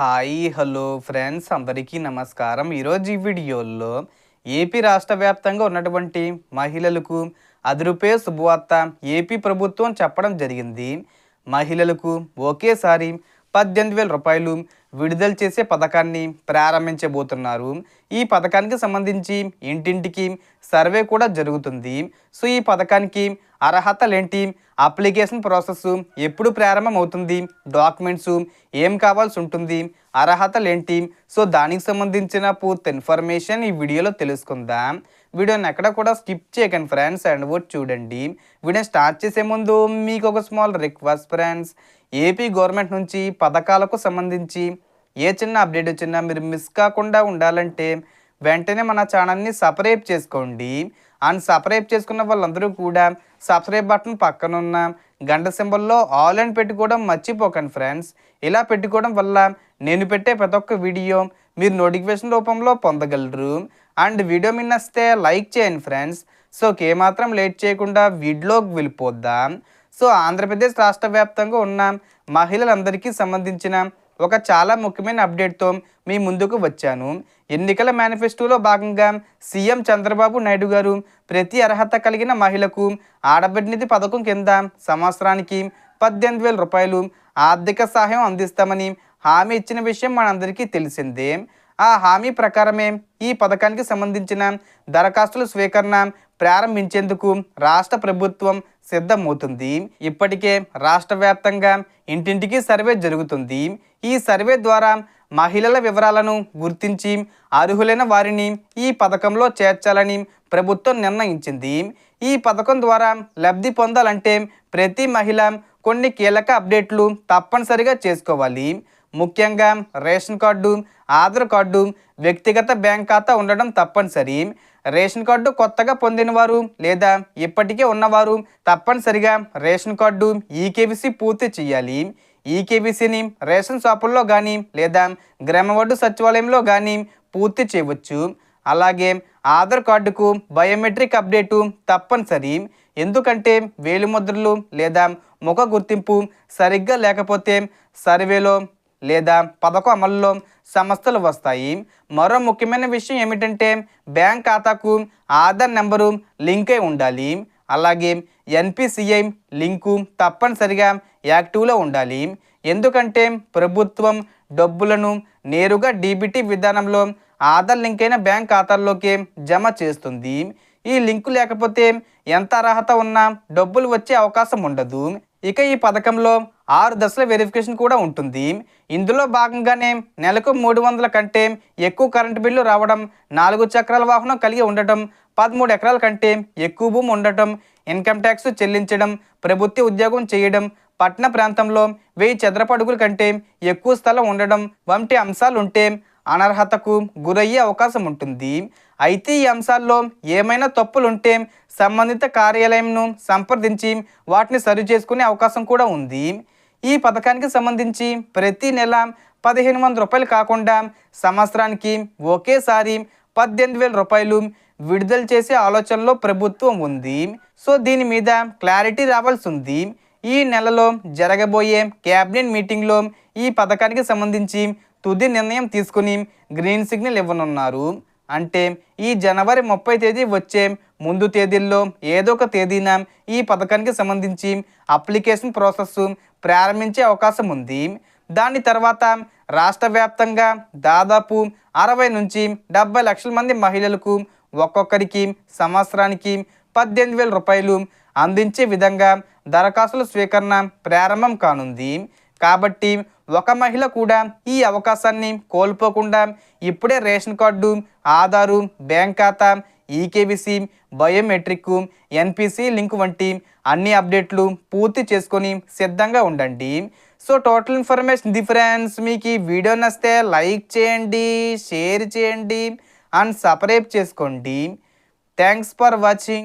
Hi hello friends. అందరికీ నమస్కారం. ఈరోజు ఈ వీడియోలో ఏపీ రాష్ట్ర వ్యాప్తంగా ఉన్నటువంటి మహిళలకు అదురుపే శుభవార్త ఏపీ ప్రభుత్వం చెప్పడం జరిగింది. మహిళలకు ఒకేసారి పద్దెనిమిది వేల రూపాయలు విడుదల చేసే పథకాన్ని ప్రారంభించబోతున్నారు. ఈ పథకానికి సంబంధించి ఇంటింటికి సర్వే కూడా జరుగుతుంది. సో ఈ పథకానికి అర్హతలేంటి అప్లికేషన్ ప్రాసెస్ ఎప్పుడు ప్రారంభం అవుతుంది డాక్యుమెంట్స్ ఏం కావాల్సి ఉంటుంది అర్హతలేంటి సో దానికి సంబంధించిన పూర్తి ఇన్ఫర్మేషన్ ఈ వీడియోలో తెలుసుకుందాం. వీడియోని ఎక్కడ కూడా స్కిప్ చేయకండి ఫ్రెండ్స్ అండ్ వర్డ్ చూడండి. వీడియో స్టార్ట్ చేసే ముందు మీకు ఒక small request friends AP government నుంచి పథకాలకు సంబంధించి ఏ చిన్న అప్డేట్ వచ్చినా మీరు మిస్ కాకుండా ఉండాలంటే వెంటనే మన ఛానల్ని సబ్స్క్రైబ్ చేసుకోండి. అండ్ సబ్స్క్రైబ్ చేసుకున్న వాళ్ళందరూ కూడా సబ్స్క్రైబ్ బటన్ పక్కనున్న గంట సింబల్లో ఆల్ అని పెట్టుకోవడం మర్చిపోకండి ఫ్రెండ్స్. ఇలా పెట్టుకోవడం వల్ల నేను పెట్టే ప్రతి ఒక్క వీడియో మీరు నోటిఫికేషన్ రూపంలో పొందగలరు. అండ్ వీడియో మీ నచ్చితే లైక్ చేయండి ఫ్రెండ్స్. సో ఏమాత్రం లేట్ చేయకుండా వీడిలోకి వెళ్ళిపోద్దాం? సో ఆంధ్రప్రదేశ్ రాష్ట్ర వ్యాప్తంగా ఉన్న మహిళలందరికీ సంబంధించిన ఒక చాలా ముఖ్యమైన అప్డేట్తో మీ ముందుకు వచ్చాను. ఎన్నికల మేనిఫెస్టోలో భాగంగా సీఎం చంద్రబాబు నాయుడు గారు ప్రతి అర్హత కలిగిన మహిళకు ఆడబిడ్డనిధి పథకం కింద సంవత్సరానికి పద్దెనిమిది వేల రూపాయలు ఆర్థిక సహాయం అందిస్తామని హామీ ఇచ్చిన విషయం మనందరికీ తెలిసిందే. ఆ హామీ ప్రకారమే ఈ పథకానికి సంబంధించిన దరఖాస్తుల స్వీకరణ ప్రారంభించేందుకు రాష్ట్ర ప్రభుత్వం సిద్ధమవుతుంది. ఇప్పటికే రాష్ట్ర వ్యాప్తంగా ఇంటింటికి సర్వే జరుగుతుంది. ఈ సర్వే ద్వారా మహిళల వివరాలను గుర్తించి అర్హులైన వారిని ఈ పథకంలో చేర్చాలని ప్రభుత్వం నిర్ణయించింది. ఈ పథకం ద్వారా లబ్ధి పొందాలంటే ప్రతి మహిళ కొన్ని కీలక అప్డేట్లు తప్పనిసరిగా చేసుకోవాలి. ముఖ్యంగా రేషన్ కార్డు ఆధార్ కార్డు వ్యక్తిగత బ్యాంక్ ఖాతా ఉండడం తప్పనిసరి. రేషన్ కార్డు కొత్తగా పొందినవారు లేదా ఇప్పటికే ఉన్నవారు తప్పనిసరిగా రేషన్ కార్డు ఈకేబీసీ పూర్తి చేయాలి. ఈకేబీసీని రేషన్ షాపుల్లో కానీ లేదా గ్రామవార్డు సచివాలయంలో కానీ పూర్తి చేయవచ్చు. అలాగే ఆధార్ కార్డుకు బయోమెట్రిక్ అప్డేటు తప్పనిసరి. ఎందుకంటే వేలిముద్రలు లేదా ముఖ గుర్తింపు సరిగ్గా లేకపోతే సర్వేలో లేదా పథకం అమలులో సమస్యలు వస్తాయి. మరో ముఖ్యమైన విషయం ఏమిటంటే బ్యాంక్ ఖాతాకు ఆధార్ నెంబరు లింక్ అయి ఉండాలి. అలాగే ఎన్పిసిఐ లింకు తప్పనిసరిగా యాక్టివ్లో ఉండాలి. ఎందుకంటే ప్రభుత్వం డబ్బులను నేరుగా డీబీటీ విధానంలో ఆధార్ లింక్ అయిన బ్యాంక్ ఖాతాల్లోకి జమ చేస్తుంది. ఈ లింకు లేకపోతే ఎంత అర్హత ఉన్నా డబ్బులు వచ్చే అవకాశం ఉండదు. ఇక ఈ పథకంలో ఆరు దశల వెరిఫికేషన్ కూడా ఉంటుంది. ఇందులో భాగంగానే నెలకు మూడు వందల కంటే ఎక్కువ కరెంటు బిల్లు రావడం నాలుగు చక్రాల వాహనం కలిగి ఉండటం పదమూడు ఎకరాల కంటే ఎక్కువ భూమి ఉండటం ఇన్కమ్ ట్యాక్స్ చెల్లించడం ప్రభుత్వ ఉద్యోగం చేయడం పట్టణ ప్రాంతంలో వెయ్యి చదరపడుగుల కంటే ఎక్కువ స్థలం ఉండడం వంటి అంశాలు ఉంటే అనర్హతకు గురయ్యే అవకాశం ఉంటుంది. అయితే ఈ అంశాల్లో ఏమైనా తప్పులుంటే సంబంధిత కార్యాలయంను సంప్రదించి వాటిని సరి చేసుకునే అవకాశం కూడా ఉంది. ఈ పథకానికి సంబంధించి ప్రతి నెల పదిహేను వందల రూపాయలు కాకుండా సంవత్సరానికి ఒకేసారి పద్దెనిమిది వేల రూపాయలు విడుదల చేసే ఆలోచనలో ప్రభుత్వం ఉంది. సో దీని మీద క్లారిటీ రావాల్సి ఉంది. ఈ నెలలో జరగబోయే క్యాబినెట్ మీటింగ్లో ఈ పథకానికి సంబంధించి తుది నిర్ణయం తీసుకుని గ్రీన్ సిగ్నల్ ఇవ్వనున్నారు. అంటే ఈ జనవరి ముప్పై తేదీ వచ్చే ముందు తేదీల్లో ఏదో ఒక తేదీన ఈ పథకానికి సంబంధించి అప్లికేషన్ ప్రాసెస్ ప్రారంభించే అవకాశం ఉంది. దాని తర్వాత రాష్ట్ర వ్యాప్తంగా దాదాపు అరవై నుంచి డెబ్బై లక్షల మంది మహిళలకు ఒక్కొక్కరికి సంవత్సరానికి పద్దెనిమిది వేల రూపాయలు అందించే విధంగా దరఖాస్తుల స్వీకరణ ప్రారంభం కానుంది. కాబట్టి ఒక మహిళ కూడా ఈ అవకాశాన్ని కోల్పోకుండా ఇప్పుడే రేషన్ కార్డు ఆధారు బ్యాంక్ ఖాతా ఈకేబీసీ బయోమెట్రిక్ ఎన్పిసి లింక్ వంటి అన్ని అప్డేట్లు పూర్తి చేసుకొని సిద్ధంగా ఉండండి. సో టోటల్ ఇన్ఫర్మేషన్ డిఫరెన్స్ మీకు ఈ వీడియో నచ్చితే లైక్ చేయండి షేర్ చేయండి అండ్ సబ్స్క్రైబ్ చేసుకోండి. Thanks for watching.